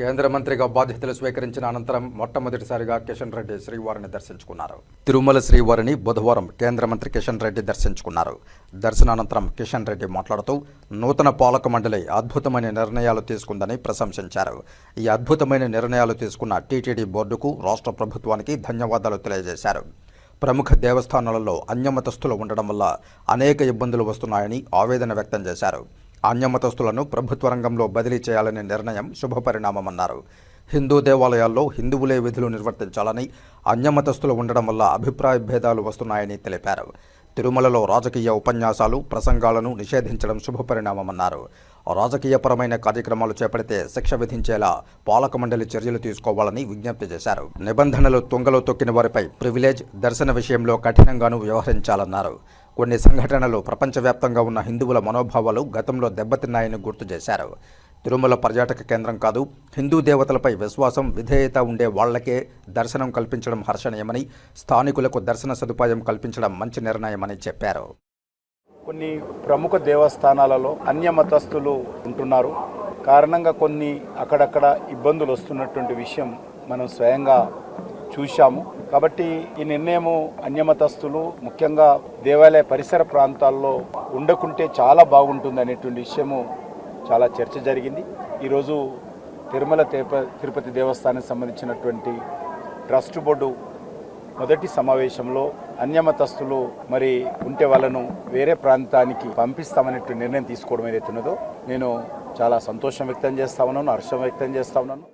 కేంద్ర మంత్రిగా బాధ్యతలు స్వీకరించిన అనంతరం మొట్టమొదటిసారిగా కిషన్ రెడ్డి శ్రీవారిని దర్శించుకున్నారు. తిరుమల శ్రీవారిని బుధవారం కేంద్ర మంత్రి కిషన్ రెడ్డి దర్శించుకున్నారు. దర్శనానంతరం కిషన్ రెడ్డి మాట్లాడుతూ నూతన పాలక మండలి అద్భుతమైన నిర్ణయాలు తీసుకుందని ప్రశంసించారు. ఈ అద్భుతమైన నిర్ణయాలు తీసుకున్న టీటీడీ బోర్డుకు రాష్ట్ర ప్రభుత్వానికి ధన్యవాదాలు తెలియజేశారు. ప్రముఖ దేవస్థానాలలో అన్యమతస్థులు ఉండడం వల్ల అనేక ఇబ్బందులు వస్తున్నాయని ఆవేదన వ్యక్తం చేశారు. అన్యమతస్తులను ప్రభుత్వ రంగంలో బదిలీ చేయాలనే నిర్ణయం శుభపరిణామమన్నారు. హిందూ దేవాలయాల్లో హిందువులే విధులు నిర్వర్తించాలని అన్యమతస్తులు ఉండడం వల్ల అభిప్రాయ భేదాలు వస్తున్నాయని తెలిపారు. తిరుమలలో రాజకీయ ఉపన్యాసాలు ప్రసంగాలను నిషేధించడం శుభపరిణామమన్నారు. రాజకీయపరమైన కార్యక్రమాలు చేపడితే శిక్ష విధించేలా పాలక మండలి చర్యలు తీసుకోవాలని విజ్ఞప్తి చేశారు. నిబంధనలు తుంగలో తొక్కిన వారిపై ప్రివిలేజ్ దర్శన విషయంలో కఠినంగానూ వ్యవహరించాలన్నారు. కొన్ని సంఘటనలు ప్రపంచవ్యాప్తంగా ఉన్న హిందువుల మనోభావాలు గతంలో దెబ్బతిన్నాయని గుర్తు చేశారు. తిరుమల పర్యాటక కేంద్రం కాదు హిందూ దేవతలపై విశ్వాసం విధేయత ఉండే వాళ్ళకే దర్శనం కల్పించడం హర్షణీయమని స్థానికులకు దర్శన సదుపాయం కల్పించడం మంచి నిర్ణయమని చెప్పారు. కొన్ని ప్రముఖ దేవస్థానాలలో అన్య మతస్థులు ఉంటున్నారు. కారణంగా కొన్ని అక్కడక్కడ ఇబ్బందులు వస్తున్నటువంటి విషయం మనం స్వయంగా చూశాము. కాబట్టి ఈ నిర్ణయము అన్యమతస్థులు ముఖ్యంగా దేవాలయ పరిసర ప్రాంతాల్లో ఉండకుంటే చాలా బాగుంటుంది అనేటువంటి విషయము చాలా చర్చ జరిగింది. ఈరోజు తిరుమల తేప తిరుపతి దేవస్థానానికి సంబంధించినటువంటి ట్రస్ట్ బోర్డు మొదటి సమావేశంలో అన్యమతస్థులు మరి ఉంటే వాళ్ళను వేరే ప్రాంతానికి పంపిస్తామనేటువంటి నిర్ణయం తీసుకోవడం ఏదైతే ఉన్నదో నేను చాలా సంతోషం వ్యక్తం చేస్తా ఉన్నాను హర్షం వ్యక్తం చేస్తా ఉన్నాను.